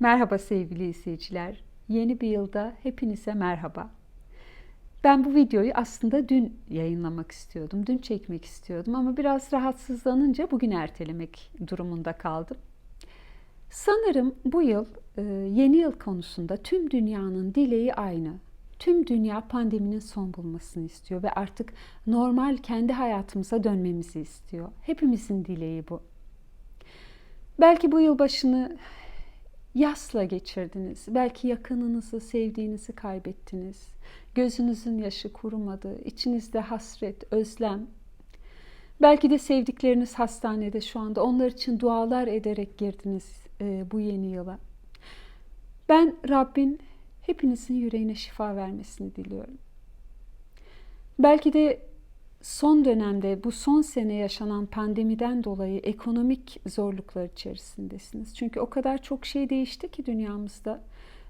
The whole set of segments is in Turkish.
Merhaba sevgili izleyiciler. Yeni bir yılda hepinize merhaba. Ben bu videoyu aslında dün yayınlamak istiyordum. Dün çekmek istiyordum ama biraz rahatsızlanınca bugün ertelemek durumunda kaldım. Sanırım bu yıl e, yeni yıl konusunda tüm dünyanın dileği aynı. Tüm dünya pandeminin son bulmasını istiyor ve artık normal kendi hayatımıza dönmemizi istiyor. Hepimizin dileği bu. Belki bu yıl başını yasla geçirdiniz. Belki yakınınızı, sevdiğinizi kaybettiniz. Gözünüzün yaşı kurumadı. İçinizde hasret, özlem. Belki de sevdikleriniz hastanede şu anda. Onlar için dualar ederek girdiniz e, bu yeni yıla. Ben Rabbin hepinizin yüreğine şifa vermesini diliyorum. Belki de son dönemde bu son sene yaşanan pandemiden dolayı ekonomik zorluklar içerisindesiniz. Çünkü o kadar çok şey değişti ki dünyamızda.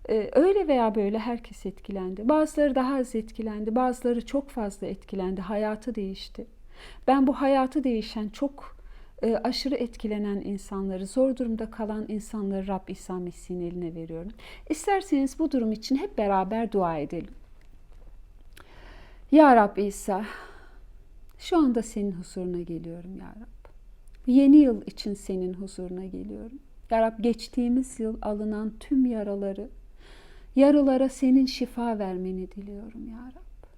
Ee, öyle veya böyle herkes etkilendi. Bazıları daha az etkilendi, bazıları çok fazla etkilendi. Hayatı değişti. Ben bu hayatı değişen çok e, aşırı etkilenen insanları, zor durumda kalan insanları Rab İsa Mesih'in eline veriyorum. İsterseniz bu durum için hep beraber dua edelim. Ya Rab İsa, şu anda senin huzuruna geliyorum ya Rab. Yeni yıl için senin huzuruna geliyorum. Ya Rab geçtiğimiz yıl alınan tüm yaraları, yaralara senin şifa vermeni diliyorum ya Rab.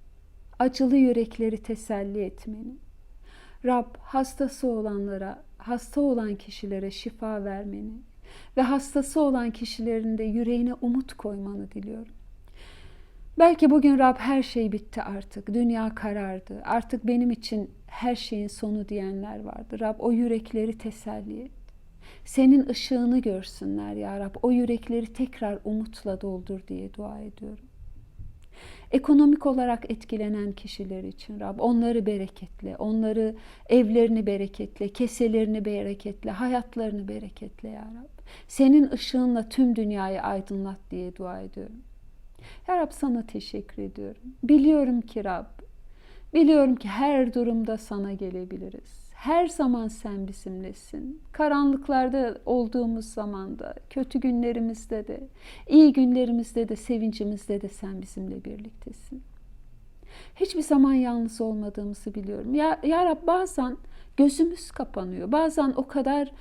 Acılı yürekleri teselli etmeni. Rab hastası olanlara, hasta olan kişilere şifa vermeni ve hastası olan kişilerin de yüreğine umut koymanı diliyorum. Belki bugün Rab her şey bitti artık. Dünya karardı. Artık benim için her şeyin sonu diyenler vardı. Rab o yürekleri teselli et. Senin ışığını görsünler ya Rab. O yürekleri tekrar umutla doldur diye dua ediyorum. Ekonomik olarak etkilenen kişiler için Rab onları bereketle, onları evlerini bereketle, keselerini bereketle, hayatlarını bereketle ya Rab. Senin ışığınla tüm dünyayı aydınlat diye dua ediyorum. Ya Rab sana teşekkür ediyorum. Biliyorum ki Rab, biliyorum ki her durumda sana gelebiliriz. Her zaman sen bizimlesin. Karanlıklarda olduğumuz zamanda, kötü günlerimizde de, iyi günlerimizde de, sevincimizde de sen bizimle birliktesin. Hiçbir zaman yalnız olmadığımızı biliyorum. Ya, ya Rab bazen gözümüz kapanıyor. Bazen o kadar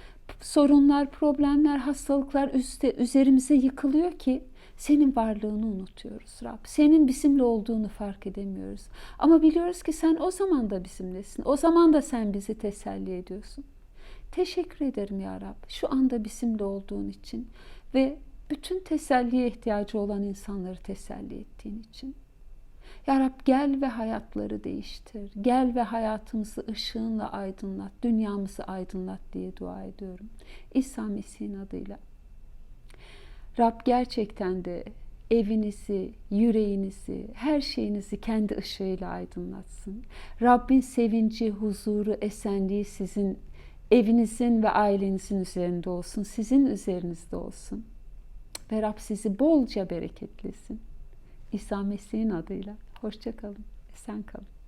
sorunlar, problemler, hastalıklar üstte, üzerimize yıkılıyor ki senin varlığını unutuyoruz Rab. Senin bizimle olduğunu fark edemiyoruz. Ama biliyoruz ki sen o zaman da bizimlesin. O zaman da sen bizi teselli ediyorsun. Teşekkür ederim ya Rab. Şu anda bizimle olduğun için ve bütün teselliye ihtiyacı olan insanları teselli ettiğin için. Ya Rab gel ve hayatları değiştir. Gel ve hayatımızı ışığınla aydınlat, dünyamızı aydınlat diye dua ediyorum. İsa Mesih'in adıyla. Rab gerçekten de evinizi, yüreğinizi, her şeyinizi kendi ışığıyla aydınlatsın. Rabbin sevinci, huzuru, esenliği sizin evinizin ve ailenizin üzerinde olsun, sizin üzerinizde olsun. Ve Rab sizi bolca bereketlesin. İsa Mesih'in adıyla. Hoşçakalın, esen kalın.